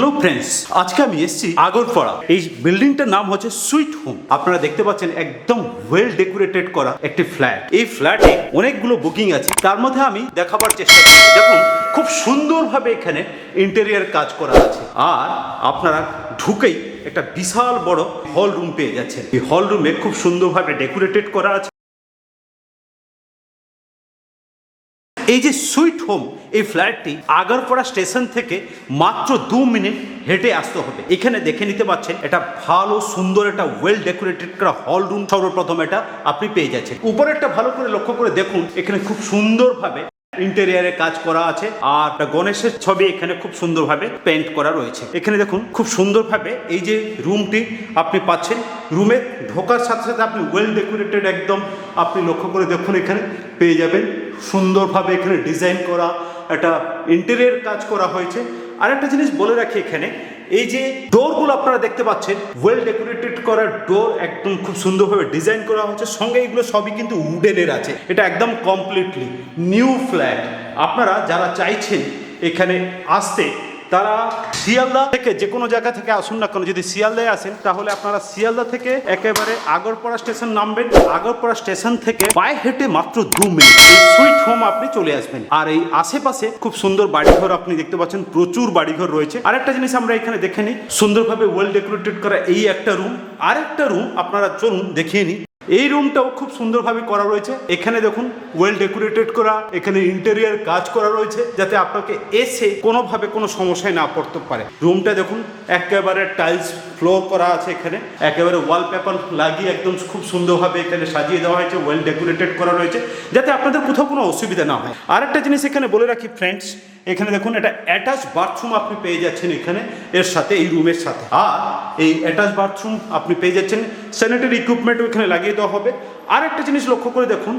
Hello friends আজকে আমি এসেছি আগরপাড়া। এই বিল্ডিংটার নাম হচ্ছে সুইট হোম আপনারা দেখতে পাচ্ছেন একদম ওয়েল ডেকোরেটেড করা একটি ফ্ল্যাট এই ফ্ল্যাটে অনেকগুলো বুকিং আছে। তার মধ্যে আমি দেখাবার চেষ্টা করছি। দেখুন, খুব সুন্দরভাবে এখানে ইন্টেরিয়ার কাজ করা আছে। আর আপনারা ঢুকেই একটা বিশাল বড় হল রুম পেয়ে যাচ্ছেন। এই হল রুমে খুব সুন্দরভাবে ডেকোরেটেড করা আছে। এই যে সুইট হোম, এই ফ্ল্যাটটি আগারপাড়া স্টেশন থেকে মাত্র দু মিনিট হেঁটে আসতে হবে। এখানে দেখে নিতে পাচ্ছেন, এটা ভালো, সুন্দর, একটা ওয়েল ডেকোরেটেড করা হল রুম সর্বপ্রথম এটা আপনি পেয়ে যাচ্ছেন। উপরে একটা ভালো করে লক্ষ্য করে দেখুন, এখানে খুব সুন্দরভাবে ইন্টেরিয়ারে কাজ করা আছে, আর গণেশের ছবি এখানে খুব সুন্দরভাবে পেন্ট করা রয়েছে। এখানে দেখুন, খুব সুন্দরভাবে এই যে রুমটি আপনি পাচ্ছেন রুমে ঢোকার সাথে সাথে আপনি ওয়েল ডেকোরেটেড একদম আপনি লক্ষ্য করে দেখুন এখানে পেয়ে যাবেন। সুন্দরভাবে এখানে ডিজাইন করা, একটা ইন্টেরিয়ার কাজ করা হয়েছে। আর একটা জিনিস বলে রাখি এখানে, এই যে ডোরগুলো আপনারা দেখতে পাচ্ছেন ওয়েল ডেকোরেটেড করা ডোর, একদম খুব সুন্দরভাবে ডিজাইন করা হচ্ছে সঙ্গে এগুলো সবই কিন্তু উডেনের আছে। এটা একদম কমপ্লিটলি নিউ ফ্ল্যাট আপনারা যারা চাইছেন এখানে আসতে তারা শিয়ালদা থেকে যে কোনো জায়গা থেকে আসুন না কেন, যদি শিয়ালদায় আসেন, তাহলে আপনারা শিয়ালদা থেকে একেবারে আগরপাড়া স্টেশন নামবেন। আগরপাড়া স্টেশন থেকে পায়ে হেঁটে মাত্র দু মিনিট। এই সুইট হোম আপনি চলে আসবেন। আর এই আশেপাশে খুব সুন্দর বাড়িঘর আপনি দেখতে পাচ্ছেন, প্রচুর বাড়িঘর রয়েছে। আরেকটা জিনিস আমরা এখানে দেখে নিই, সুন্দরভাবে ওয়েল ডেকোরেটেড করা এই একটা রুম আরেকটা রুম আপনারা চলুন দেখিয়ে নিই। এই রুমটাও খুব সুন্দরভাবে করা রয়েছে। এখানে দেখুন ওয়েল ডেকোরেটেড করা, এখানে ইন্টেরিয়ার কাজ করা রয়েছে, যাতে আপনাকে এসে কোনোভাবে কোনো সমস্যায় না পড়তে পারে। রুমটা দেখুন, একেবারে টাইলস ফ্লোর করা আছে এখানে। একেবারে ওয়ালপেপার লাগিয়ে একদম খুব সুন্দরভাবে এখানে সাজিয়ে দেওয়া হয়েছে ওয়েল ডেকোরেটেড করা রয়েছে, যাতে আপনাদের কোথাও কোনো অসুবিধা না হয়। আরেকটা জিনিস এখানে বলে রাখি ফ্রেন্ডস এখানে দেখুন, এটা অ্যাটাচ বাথরুম আপনি পেয়ে যাচ্ছেন এখানে, এর সাথে, এই রুমের সাথে। আর এই অ্যাটাচ বাথরুম আপনি পেয়ে যাচ্ছেন স্যানিটারি ইকুইপমেন্টও এখানে লাগিয়ে দেওয়া হবে। আর একটা জিনিস লক্ষ্য করে দেখুন,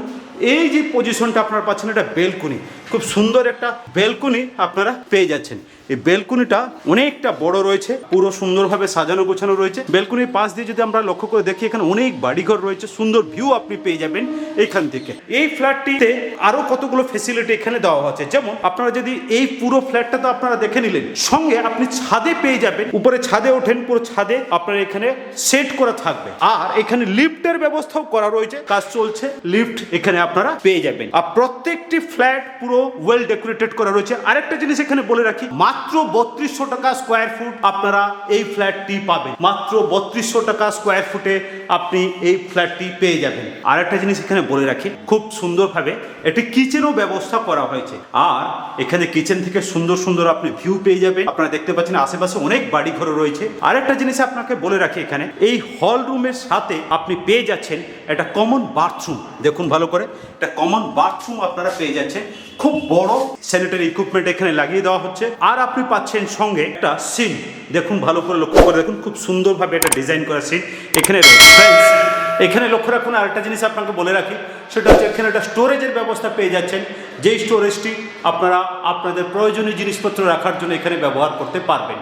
এই যে পজিশনটা আপনার পাচ্ছেন, এটা বেলকুনি খুব সুন্দর একটা বেলকুনি আপনারা পেয়ে যাচ্ছেন। এই বেলকুনিটা অনেকটা বড় রয়েছে, পুরো সুন্দরভাবে সাজানো গোছানো রয়েছে। বেলকুনির পাশ দিয়ে যদি আমরা লক্ষ্য করে দেখি, এখানে অনেক বাড়িঘর রয়েছে, সুন্দর ভিউ আপনি পেয়ে যাবেন এইখান থেকে। এই ফ্ল্যাটটিতে আরও কতগুলো ফেসিলিটি এখানে দেওয়া আছে? যেমন আপনারা যদি এই পুরো ফ্ল্যাটটা তো আপনারা দেখে নিলেন, সঙ্গে আপনি ছাদে পেয়ে যাবেন। উপরে ছাদে ওঠেন, পুরো ছাদে আপনার এখানে সেট করা থাকবে। আর এখানে লিফটের ব্যবস্থাও করা রয়েছে, কাজ চলছে, লিফট এখানে আপনারা পেয়ে যাবেন। আর প্রত্যেকটি ফ্ল্যাট পুরো ওয়েল ডেকোরেটেড করা রয়েছে। আরেকটা জিনিস এখানে বলে রাখি, মাত্র বত্রিশশো টাকা স্কোয়ার ফুট আপনারা এই ফ্ল্যাটটি পাবেন। মাত্র বত্রিশশো টাকা স্কোয়ার ফুটে আপনি এই ফ্ল্যাটটি পেয়ে যাবেন। আরেকটা জিনিস এখানে বলে রাখি, খুব সুন্দরভাবে একটি কিচেনও ব্যবস্থা করা হয়েছে। আর এখানে কিচেন থেকে সুন্দর সুন্দর আপনি ভিউ পেয়ে যাবেন। আপনারা দেখতে পাচ্ছেন আশেপাশে অনেক বাড়ি ঘর রয়েছে। আরেকটা জিনিস আপনাকে বলে রাখি এখানে, এই হল রুমের সাথে আপনি পেয়ে যাচ্ছেন একটা কমন বাথরুম দেখুন ভালো করে, একটা কমন বাথরুম আপনারা পেয়ে যাচ্ছেন। খুব বড় স্যানিটারি ইকুইপমেন্ট এখানে লাগিয়ে দেওয়া হচ্ছে। আর আপনি পাচ্ছেন সঙ্গে একটা সিন দেখুন, ভালো করে লক্ষ্য করে দেখুন, খুব সুন্দরভাবে একটা ডিজাইন করা সিন এখানে এখানে লক্ষ্য রাখুন, আরেকটা জিনিস আপনাকে বলে রাখি, সেটা হচ্ছে এখানে একটা স্টোরেজের ব্যবস্থা পেয়ে যাচ্ছেন। যেই স্টোরেজটি আপনারা আপনাদের প্রয়োজনীয় জিনিসপত্র রাখার জন্য এখানে ব্যবহার করতে পারবেন।